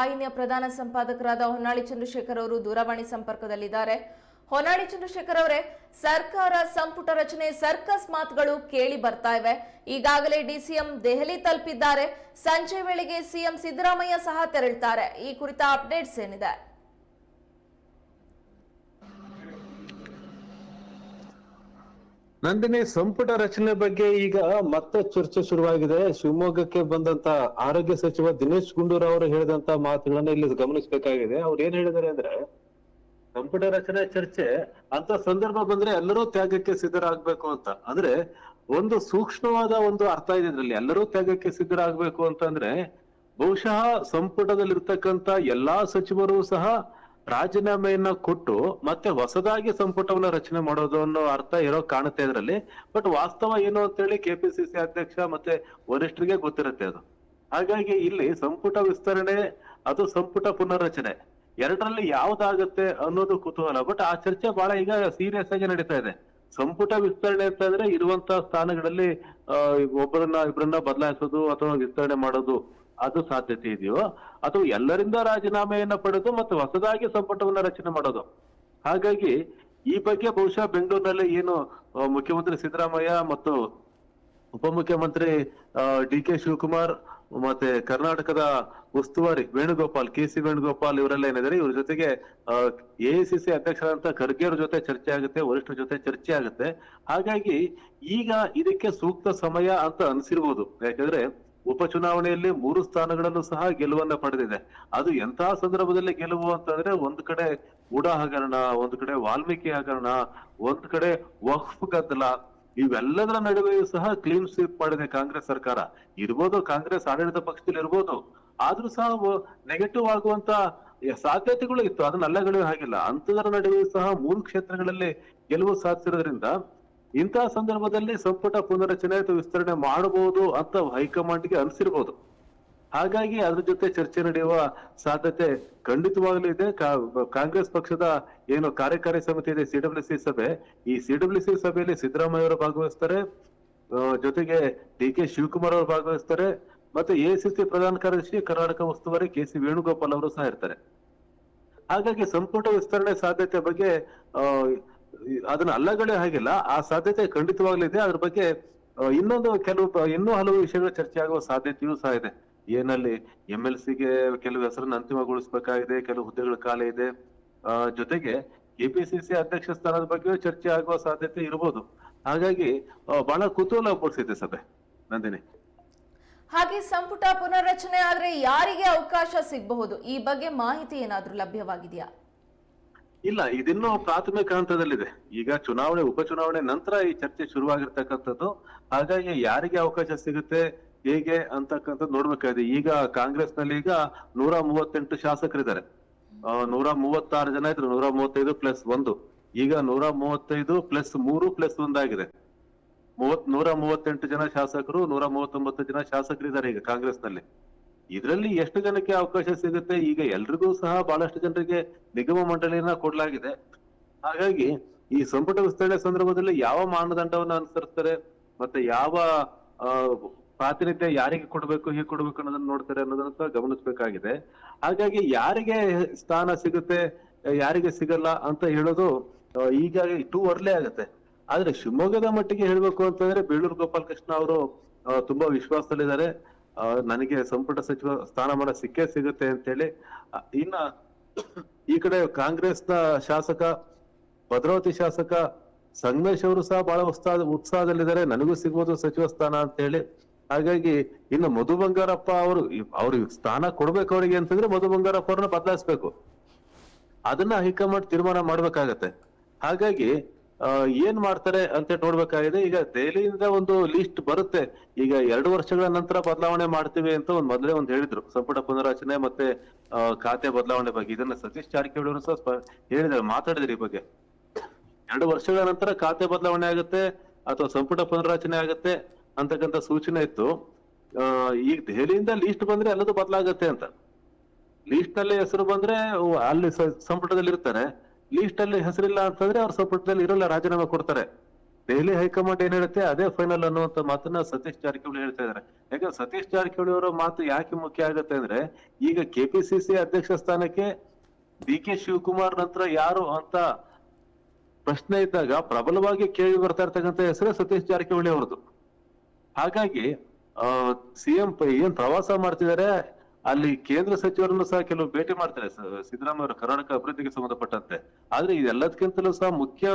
ವಾಹಿನಿಯ ಪ್ರಧಾನ ಸಂಪಾದಕರಾದ ಹೊನ್ನಾಳಿ ಚಂದ್ರಶೇಖರ್ ಅವರು ದೂರವಾಣಿ ಸಂಪರ್ಕದಲ್ಲಿದ್ದಾರೆ. ಹೊನ್ನಾಳಿ ಚಂದ್ರಶೇಖರ್ ಅವರೇ, ಸರ್ಕಾರ ಸಂಪುಟ ರಚನೆ, ಸರ್ಕಸ್ ಮಾತುಗಳು ಕೇಳಿ ಬರ್ತಾ ಇವೆ. ಈಗಾಗಲೇ ಡಿಸಿಎಂ ದೆಹಲಿ ತಲುಪಿದ್ದಾರೆ. ಸಂಜೆ ವೇಳೆಗೆ ಸಿಎಂ ಸಿದ್ದರಾಮಯ್ಯ ಸಹ ತೆರಳುತ್ತಾರೆ ಈ ಕುರಿತ ಅಪ್ಡೇಟ್ಸ್ ಏನಿದೆ? ನಂದಿನಿ, ಸಂಪುಟ ರಚನೆ ಬಗ್ಗೆ ಈಗ ಮತ್ತೆ ಚರ್ಚೆ ಶುರುವಾಗಿದೆ. ಶಿವಮೊಗ್ಗಕ್ಕೆ ಬಂದಂತ ಆರೋಗ್ಯ ಸಚಿವ ದಿನೇಶ್ ಗುಂಡೂರಾವ್ ಅವರು ಹೇಳಿದಂತ ಮಾತುಗಳನ್ನ ಇಲ್ಲಿ ಗಮನಿಸಬೇಕಾಗಿದೆ. ಅವ್ರು ಏನ್ ಹೇಳಿದಾರೆ ಅಂದ್ರೆ, ಸಂಪುಟ ರಚನೆ ಚರ್ಚೆ, ಅಂತ ಸಂದರ್ಭ ಬಂದ್ರೆ ಎಲ್ಲರೂ ತ್ಯಾಗಕ್ಕೆ ಸಿದ್ಧರಾಗ್ಬೇಕು ಅಂತ. ಅಂದ್ರೆ ಒಂದು ಸೂಕ್ಷ್ಮವಾದ ಒಂದು ಅರ್ಥ ಇದೆ ಇದ್ರಲ್ಲಿ. ಎಲ್ಲರೂ ತ್ಯಾಗಕ್ಕೆ ಸಿದ್ಧರಾಗ್ಬೇಕು ಅಂತಂದ್ರೆ, ಬಹುಶಃ ಸಂಪುಟದಲ್ಲಿರ್ತಕ್ಕಂತ ಎಲ್ಲಾ ಸಚಿವರು ಸಹ ರಾಜೀನಾಮೆಯನ್ನ ಕೊಟ್ಟು ಮತ್ತೆ ಹೊಸದಾಗಿ ಸಂಪುಟವನ್ನ ರಚನೆ ಮಾಡೋದು ಅನ್ನೋ ಅರ್ಥ ಇರೋ ಕಾಣುತ್ತೆ ಇದರಲ್ಲಿ. ಬಟ್ ವಾಸ್ತವ ಏನು ಅಂತೇಳಿ ಕೆಪಿಸಿಸಿ ಅಧ್ಯಕ್ಷ ಮತ್ತೆ ವರಿಷ್ಠರಿಗೆ ಗೊತ್ತಿರುತ್ತೆ ಅದು. ಹಾಗಾಗಿ ಇಲ್ಲಿ ಸಂಪುಟ ವಿಸ್ತರಣೆ ಅದು ಸಂಪುಟ ಪುನರ್ರಚನೆ. ಎರಡರಲ್ಲಿ ಯಾವ್ದಾಗತ್ತೆ ಅನ್ನೋದು ಕುತೂಹಲ. ಬಟ್ ಆ ಚರ್ಚೆ ಬಹಳ ಈಗ ಸೀರಿಯಸ್ ಆಗಿ ನಡೀತಾ ಇದೆ. ಸಂಪುಟ ವಿಸ್ತರಣೆ ಅಂತಂದ್ರೆ ಇರುವಂತ ಸ್ಥಾನಗಳಲ್ಲಿ ಆ, ಒಬ್ಬರನ್ನ ಇಬ್ಬರನ್ನ ಬದಲಾಯಿಸೋದು ಅಥವಾ ವಿಸ್ತರಣೆ ಮಾಡೋದು ಅದು ಸಾಧ್ಯತೆ ಇದೆಯೋ? ಅಥವಾ ಎಲ್ಲರಿಂದ ರಾಜೀನಾಮೆಯನ್ನ ಪಡೆದು ಮತ್ತು ಹೊಸದಾಗಿ ಸಂಪುಟವನ್ನ ರಚನೆ ಮಾಡೋದು? ಹಾಗಾಗಿ ಈ ಬಗ್ಗೆ ಬಹುಶಃ ಬೆಂಗಳೂರಿನಲ್ಲಿ ಏನು ಮುಖ್ಯಮಂತ್ರಿ ಸಿದ್ದರಾಮಯ್ಯ ಮತ್ತು ಉಪಮುಖ್ಯಮಂತ್ರಿ ಡಿ ಕೆ ಶಿವಕುಮಾರ್ ಮತ್ತೆ ಕರ್ನಾಟಕದ ಉಸ್ತುವಾರಿ ವೇಣುಗೋಪಾಲ್, ಕೆ ಸಿ ವೇಣುಗೋಪಾಲ್ ಇವರೆಲ್ಲ ಏನಿದ್ದಾರೆ, ಇವ್ರ ಜೊತೆಗೆ ಎಐಸಿಸಿ ಅಧ್ಯಕ್ಷರಾದಂತ ಖರ್ಗೆ ಅವ್ರ ಜೊತೆ ಚರ್ಚೆ ಆಗುತ್ತೆ, ವರಿಷ್ಠರ ಜೊತೆ ಚರ್ಚೆ ಆಗುತ್ತೆ. ಹಾಗಾಗಿ ಈಗ ಇದಕ್ಕೆ ಸೂಕ್ತ ಸಮಯ ಅಂತ ಅನ್ಸಿರ್ಬೋದು. ಯಾಕಂದ್ರೆ ಉಪಚುನಾವಣೆಯಲ್ಲಿ ಮೂರು ಸ್ಥಾನಗಳಲ್ಲೂ ಸಹ ಗೆಲುವನ್ನ ಪಡೆದಿದೆ. ಅದು ಎಂತಹ ಸಂದರ್ಭದಲ್ಲಿ ಗೆಲುವು ಅಂತಂದ್ರೆ ಒಂದ್ ಕಡೆ ಉಡಾ ಹಗರಣ ಒಂದ್ ಕಡೆ ವಾಲ್ಮೀಕಿ ಹಗರಣ, ಒಂದ್ ಕಡೆ ವಕ್ಫ್ ಗದ್ದಲ. ಇವೆಲ್ಲದರ ನಡುವೆಯೂ ಸಹ ಕ್ಲೀನ್ ಸ್ವೀಪ್ ಮಾಡಿದೆ ಕಾಂಗ್ರೆಸ್ ಸರ್ಕಾರ. ಇರ್ಬೋದು ಕಾಂಗ್ರೆಸ್ ಆಡಳಿತ ಪಕ್ಷದಲ್ಲಿ ಇರ್ಬೋದು. ಆದ್ರೂ ಸಹ ನೆಗೆಟಿವ್ ಆಗುವಂತ ಸಾಧ್ಯತೆಗಳು ಇತ್ತು. ಅದನ್ನ ಅಲ್ಲಗಳೆಯೋ ಹಾಗಿಲ್ಲ. ಅಂತದರ ನಡುವೆಯೂ ಸಹ ಮೂರು ಕ್ಷೇತ್ರಗಳಲ್ಲಿ ಗೆಲುವು ಸಾಧಿಸಿರೋದ್ರಿಂದ ಇಂತಹ ಸಂದರ್ಭದಲ್ಲಿ ಸಂಪುಟ ಪುನರಚನೆ ಅಥವಾ ವಿಸ್ತರಣೆ ಮಾಡಬಹುದು ಅಂತ ಹೈಕಮಾಂಡ್ಗೆ ಅನಿಸಿರ್ಬಹುದು ಹಾಗಾಗಿ ಅದ್ರ ಜೊತೆ ಚರ್ಚೆ ನಡೆಯುವ ಸಾಧ್ಯತೆ ಖಂಡಿತವಾಗ್ಲೂ ಇದೆ. ಕಾಂಗ್ರೆಸ್ ಪಕ್ಷದ ಏನು ಕಾರ್ಯಕಾರಿ ಸಮಿತಿ ಇದೆ ಸಿಡಬ್ಲ್ಯೂಸಿ ಸಭೆ. ಈ ಸಿಡಬ್ಲ್ಯೂ ಸಿ ಸಭೆಯಲ್ಲಿ ಸಿದ್ದರಾಮಯ್ಯ ಅವರು ಭಾಗವಹಿಸ್ತಾರೆ. ಜೊತೆಗೆ ಡಿ ಕೆ ಶಿವಕುಮಾರ್ ಅವರು ಭಾಗವಹಿಸ್ತಾರೆ. ಮತ್ತೆ ಎಸಿಸಿ ಪ್ರಧಾನ ಕಾರ್ಯದರ್ಶಿ ಕರ್ನಾಟಕ ಉಸ್ತುವಾರಿ ಕೆ ಸಿ ವೇಣುಗೋಪಾಲ್ ಅವರು ಸಹ ಇರ್ತಾರೆ. ಹಾಗಾಗಿ ಸಂಪುಟ ವಿಸ್ತರಣೆ ಸಾಧ್ಯತೆ ಬಗ್ಗೆ ಅದನ್ನ ಅಲ್ಲಗಡೆ ಹಾಗಿಲ್ಲ, ಆ ಸಾಧ್ಯತೆ ಖಂಡಿತವಾಗ್ಲಿದೆ. ಅದ್ರ ಬಗ್ಗೆ ಇನ್ನೊಂದು ಕೆಲವು, ಇನ್ನೂ ಹಲವು ವಿಷಯಗಳು ಚರ್ಚೆ ಆಗುವ ಸಾಧ್ಯತೆಯೂ ಸಹ ಇದೆ. ಏನಲ್ಲಿ ಎಂ ಎಲ್ ಸಿಗೆ ಕೆಲವು ಹೆಸರನ್ನು ಅಂತಿಮಗೊಳಿಸಬೇಕಾಗಿದೆ, ಕೆಲವು ಹುದ್ದೆಗಳ ಕಾಲ ಇದೆ. ಜೊತೆಗೆ ಕೆಪಿಸಿಸಿ ಅಧ್ಯಕ್ಷ ಸ್ಥಾನದ ಬಗ್ಗೆಯೂ ಚರ್ಚೆ ಆಗುವ ಸಾಧ್ಯತೆ ಇರಬಹುದು. ಹಾಗಾಗಿ ಬಹಳ ಕುತೂಹಲ ಪಡಿಸಿದೆ ಸಭೆ. ನಂದಿನಿ. ಹಾಗೆ ಸಂಪುಟ ಪುನರ್ರಚನೆ ಆದ್ರೆ ಯಾರಿಗೆ ಅವಕಾಶ ಸಿಗಬಹುದು? ಈ ಬಗ್ಗೆ ಮಾಹಿತಿ ಏನಾದ್ರೂ ಲಭ್ಯವಾಗಿದೆಯಾ? ಇಲ್ಲ, ಇದಿನ್ನೂ ಪ್ರಾಥಮಿಕ ಹಂತದಲ್ಲಿದೆ. ಈಗ ಚುನಾವಣೆ, ಉಪಚುನಾವಣೆ ನಂತರ ಈ ಚರ್ಚೆ ಶುರುವಾಗಿರ್ತಕ್ಕಂಥದ್ದು. ಹಾಗಾಗಿ ಯಾರಿಗೆ ಅವಕಾಶ ಸಿಗುತ್ತೆ, ಹೇಗೆ ಅಂತಕ್ಕಂಥದ್ದು ನೋಡ್ಬೇಕಾಗಿದೆ. ಈಗ ಕಾಂಗ್ರೆಸ್ನಲ್ಲಿ ಈಗ ನೂರ ಮೂವತ್ತೆಂಟು ಶಾಸಕರಿದ್ದಾರೆ. ನೂರ ಮೂವತ್ತಾರು ಜನ ಇದ್ರು, ನೂರ ಮೂವತ್ತೈದು ಪ್ಲಸ್ ಒಂದು. ಈಗ ನೂರ ಮೂವತ್ತೈದು ಪ್ಲಸ್ ಮೂರು ಪ್ಲಸ್ ಒಂದಾಗಿದೆ ಮೂವತ್ ನೂರ ಮೂವತ್ತೆಂಟು ಜನ ಶಾಸಕರು, ನೂರ ಮೂವತ್ತೊಂಬತ್ತು ಜನ ಶಾಸಕರಿದ್ದಾರೆ ಈಗ ಕಾಂಗ್ರೆಸ್ನಲ್ಲಿ ಇದರಲ್ಲಿ ಎಷ್ಟು ಜನಕ್ಕೆ ಅವಕಾಶ ಸಿಗುತ್ತೆ, ಈಗ ಎಲ್ರಿಗೂ ಸಹ ಬಹಳಷ್ಟು ಜನರಿಗೆ ನಿಗಮ ಮಂಡಳಿಯನ್ನ ಕೊಡಲಾಗಿದೆ. ಹಾಗಾಗಿ ಈ ಸಂಪುಟ ವಿಸ್ತರಣೆ ಸಂದರ್ಭದಲ್ಲಿ ಯಾವ ಮಾನದಂಡವನ್ನು ಅನುಸರಿಸ್ತಾರೆ, ಮತ್ತೆ ಯಾವ ಪ್ರಾತಿನಿಧ್ಯ ಯಾರಿಗೆ ಕೊಡಬೇಕು, ಹೇಗೆ ಕೊಡಬೇಕು ಅನ್ನೋದನ್ನ ನೋಡ್ತಾರೆ ಅನ್ನೋದನ್ನ ಸಹ ಗಮನಿಸಬೇಕಾಗಿದೆ. ಹಾಗಾಗಿ ಯಾರಿಗೆ ಸ್ಥಾನ ಸಿಗುತ್ತೆ, ಯಾರಿಗೆ ಸಿಗಲ್ಲ ಅಂತ ಹೇಳೋದು ಈಗ ಟೂ ಅರ್ಲಿ ಆಗುತ್ತೆ. ಆದ್ರೆ ಶಿವಮೊಗ್ಗದ ಮಟ್ಟಿಗೆ ಹೇಳ್ಬೇಕು ಅಂತಂದ್ರೆ ಬೇಳೂರು ಗೋಪಾಲಕೃಷ್ಣ ಅವರು ತುಂಬಾ ವಿಶ್ವಾಸದಲ್ಲಿದ್ದಾರೆ. ನನಗೆ ಸಂಪುಟ ಸಚಿವ ಸ್ಥಾನಮಾನ ಸಿಕ್ಕೇ ಸಿಗುತ್ತೆ ಅಂತೇಳಿ ಹೇಳಿ ಇನ್ನ ಈ ಕಡೆ ಕಾಂಗ್ರೆಸ್ನ ಶಾಸಕ, ಭದ್ರಾವತಿ ಶಾಸಕ ಸಂಗಮೇಶ್ ಅವರು ಸಹ ಬಹಳ ಉತ್ಸಾಹ, ಉತ್ಸಾಹದಲ್ಲಿದ್ದಾರೆ. ನನಗೂ ಸಿಗ್ಬೋದು ಸಚಿವ ಸ್ಥಾನ ಅಂತ ಹೇಳಿ ಹಾಗಾಗಿ ಇನ್ನು ಮಧು ಬಂಗಾರಪ್ಪ ಅವರು, ಅವ್ರಿಗೆ ಸ್ಥಾನ ಕೊಡ್ಬೇಕು ಅವರಿಗೆ ಅಂತಂದ್ರೆ ಮಧು ಬಂಗಾರಪ್ಪ ಅವ್ರನ್ನ ಬದಲಾಯಿಸ್ಬೇಕು. ಅದನ್ನ ಹೈಕಮಾಂಡ್ ತೀರ್ಮಾನ ಮಾಡ್ಬೇಕಾಗತ್ತೆ. ಹಾಗಾಗಿ ಏನ್ ಮಾಡ್ತಾರೆ ಅಂತ ನೋಡ್ಬೇಕಾಗಿದೆ. ಈಗ ದೆಹಲಿಯಿಂದ ಒಂದು ಲಿಸ್ಟ್ ಬರುತ್ತೆ. ಈಗ ಎರಡು ವರ್ಷಗಳ ನಂತರ ಬದಲಾವಣೆ ಮಾಡ್ತೀವಿ ಅಂತ ಒಂದ್ ಮೊದಲೇ ಒಂದ್ ಹೇಳಿದ್ರು. ಸಂಪುಟ ಪುನರಚನೆ ಮತ್ತೆ ಖಾತೆ ಬದಲಾವಣೆ ಬಗ್ಗೆ. ಇದನ್ನ ಸತೀಶ್ ಜಾರಕಿಹೊಳಿ ಅವರು ಸಹ ಹೇಳಿದ್ರು ಮಾತಾಡಿದ್ರು ಈ ಬಗ್ಗೆ. ಎರಡು ವರ್ಷಗಳ ನಂತರ ಖಾತೆ ಬದಲಾವಣೆ ಆಗುತ್ತೆ ಅಥವಾ ಸಂಪುಟ ಪುನರಚನೆ ಆಗುತ್ತೆ ಅಂತಕ್ಕಂತ ಸೂಚನೆ ಇತ್ತು. ಈಗ ದೆಹಲಿಯಿಂದ ಲಿಸ್ಟ್ ಬಂದ್ರೆ ಎಲ್ಲದೂ ಬದಲಾಗತ್ತೆ ಅಂತ. ಲಿಸ್ಟ್ನಲ್ಲಿ ಹೆಸರು ಬಂದ್ರೆ ಅಲ್ಲಿ ಸಂಪುಟದಲ್ಲಿ ಇರ್ತಾರೆ ಲೀಸ್ಟ್ ಅಲ್ಲಿ ಹೆಸರಿಲ್ಲ ಅಂತಂದ್ರೆ ಅವ್ರ ಸಂಪುಟದಲ್ಲಿ ಇರಲ್ಲ ರಾಜೀನಾಮೆ ಕೊಡ್ತಾರೆ. ದೆಹಲಿ ಹೈಕಮಾಂಡ್ ಏನ್ ಹೇಳುತ್ತೆ ಅದೇ ಫೈನಲ್ ಅನ್ನುವಂತ ಮಾತನ್ನ ಸತೀಶ್ ಜಾರಕಿಹೊಳಿ ಹೇಳ್ತಾ ಇದಾರೆ ಯಾಕಂದ್ರೆ ಸತೀಶ್ ಜಾರಕಿಹೊಳಿ ಅವರ ಮಾತು ಯಾಕೆ ಮುಖ್ಯ ಆಗುತ್ತೆ ಅಂದ್ರೆ, ಈಗ ಕೆಪಿಸಿಸಿ ಅಧ್ಯಕ್ಷ ಸ್ಥಾನಕ್ಕೆ ಡಿ ಕೆ ಶಿವಕುಮಾರ್ ನಂತರ ಯಾರು ಅಂತ ಪ್ರಶ್ನೆ ಇದ್ದಾಗ ಪ್ರಬಲವಾಗಿ ಕೇಳಿ ಬರ್ತಾ ಇರ್ತಕ್ಕಂಥ ಹೆಸರೇ ಸತೀಶ್ ಜಾರಕಿಹೊಳಿ ಅವರದು. ಹಾಗಾಗಿ ಸಿಎಂ ಏನ್ ಪ್ರವಾಸ ಮಾಡ್ತಿದ್ದಾರೆ? ಅಲ್ಲಿ ಕೇಂದ್ರ ಸಚಿವರನ್ನು ಸಹ ಕೆಲವು ಭೇಟಿ ಮಾಡ್ತಾರೆ. ಸಿದ್ದರಾಮಯ್ಯ ಅವರು ಕರ್ನಾಟಕ ಅಭಿವೃದ್ಧಿಗೆ ಸಂಬಂಧಪಟ್ಟಂತೆ. ಆದ್ರೆ ಇದೆಲ್ಲದಕ್ಕಿಂತಲೂ ಸಹ ಮುಖ್ಯ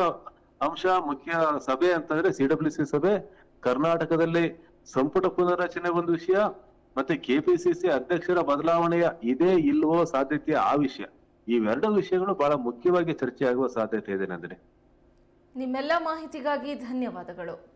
ಅಂಶ, ಮುಖ್ಯ ಸಭೆ ಅಂತಂದ್ರೆ ಸಿಡಬ್ಲ್ಯೂ ಸಿ ಸಭೆ, ಕರ್ನಾಟಕದಲ್ಲಿ ಸಂಪುಟ ಪುನರ್ರಚನೆ ಒಂದು ವಿಷಯ, ಮತ್ತೆ ಕೆಪಿಸಿಸಿ ಅಧ್ಯಕ್ಷರ ಬದಲಾವಣೆಯ ಇದೇ ಇಲ್ವೋ ಸಾಧ್ಯತೆ ಆ ವಿಷಯ. ಇವೆರಡು ವಿಷಯಗಳು ಬಹಳ ಮುಖ್ಯವಾಗಿ ಚರ್ಚೆ ಆಗುವ ಸಾಧ್ಯತೆ ಇದೆ ನಂದಿನಿ. ನಿಮ್ಮೆಲ್ಲ ಮಾಹಿತಿಗಾಗಿ ಧನ್ಯವಾದಗಳು.